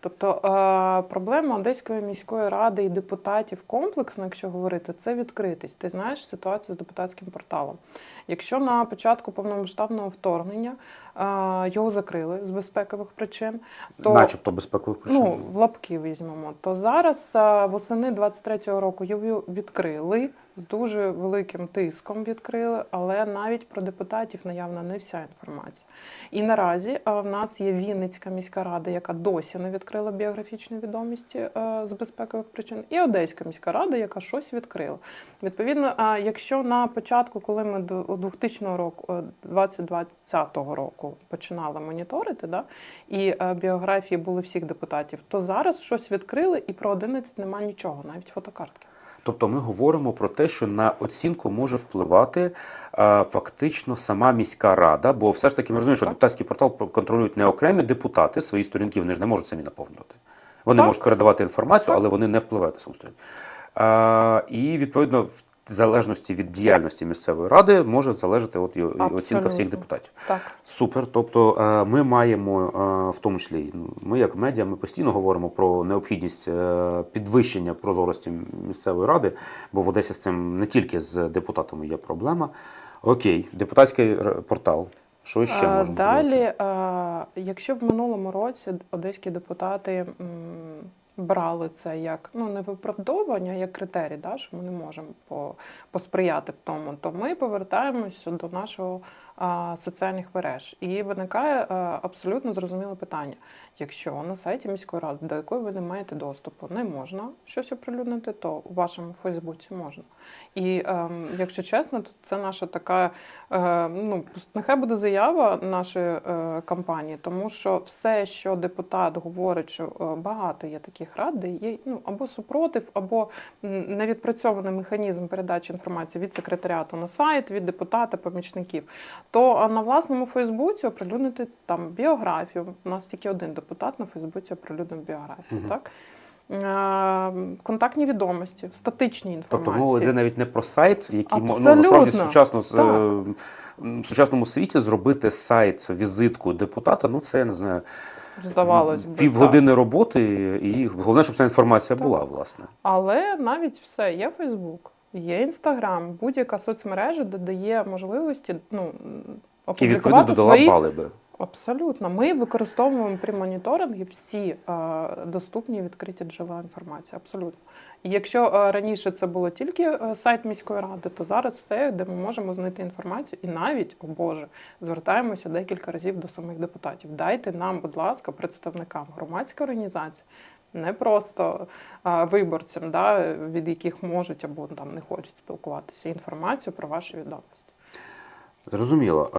Тобто е, проблема Одеської міської ради і депутатів комплексно, якщо говорити, це відкритість. Ти знаєш ситуацію з депутатським порталом. Якщо на початку повномасштабного вторгнення його закрили з безпекових причин, то Начебто безпекових причин. Ну, в лапки візьмемо. То зараз восени 23-го року його відкрили з дуже великим тиском відкрили, але навіть про депутатів наявна не вся інформація. І наразі в нас є Вінницька міська рада, яка досі не відкрила біографічні відомості з безпекових причин, і Одеська міська рада, яка щось відкрила. Відповідно, якщо на початку, коли ми до 2000 року, е, 2020 року починали моніторити, да, і е, біографії були всіх депутатів, то зараз щось відкрили, і про 11 немає нічого, навіть фотокартки. Тобто ми говоримо про те, що на оцінку може впливати е, фактично сама міська рада, бо все ж таки ми розуміємо, що Так. депутатський портал контролюють не окремі депутати, свої сторінки вони ж не можуть самі наповнювати. Вони Так. можуть передавати інформацію, Так. але вони не впливають на саму сторінку. Е, і відповідно в залежності від діяльності місцевої ради може залежати от і- і оцінка всіх депутатів. Так. Супер. Тобто е, ми маємо е, в тому числі, ну, ми як медіа, ми постійно говоримо про необхідність е, підвищення прозорості місцевої ради, бо в Одесі з цим не тільки з депутатами є проблема. Окей, депутатський портал. Що ще можемо Далі, зробити? якщо в минулому році одеські депутати брали це як ну не виправдовування, а як критерій, да, що ми не можемо по, посприяти в тому, то ми повертаємося до нашого соціальних мереж. І виникає е, абсолютно зрозуміле питання: якщо на сайті міської ради, до якої ви не маєте доступу, не можна щось оприлюднити, то у вашому Фейсбуці можна. І ем, якщо чесно, то це наша така, е, ну нехай буде заява нашої е, кампанії, тому що все, що депутат говорить, що багато є таких рад, де є ну або супротив, або невідпрацьований механізм передачі інформації від секретаріату на сайт, від депутата, помічників, то на власному Фейсбуці оприлюднити там біографію. У нас тільки один депутат на Фейсбуці оприлюднив біографію. Мгм. Так. Е, Контактні відомості, статичні інформації. Тобто мова йде навіть не про сайт, який ну, насправді сучасно в сучасному світі зробити сайт, візитку депутата, ну це я не знаю. Здавалось би, Півгодини роботи, і головне, щоб ця інформація Так. була, власне. Але навіть все, є Фейсбук, є Інстаграм, будь-яка соцмережа, де дає можливості ну, І відповідно опублікувати додала свої. бали би. Абсолютно. Ми використовуємо при моніторингі всі е, доступні відкриті джерела інформації. Абсолютно. І якщо е, раніше це було тільки е, сайт міської ради, то зараз все, де ми можемо знайти інформацію, і навіть, о Боже, звертаємося декілька разів до самих депутатів. Дайте нам, будь ласка, представникам громадської організації. Не просто виборцям, да, від яких можуть або там не хочуть спілкуватися, інформацію про ваші відомості. Зрозуміло.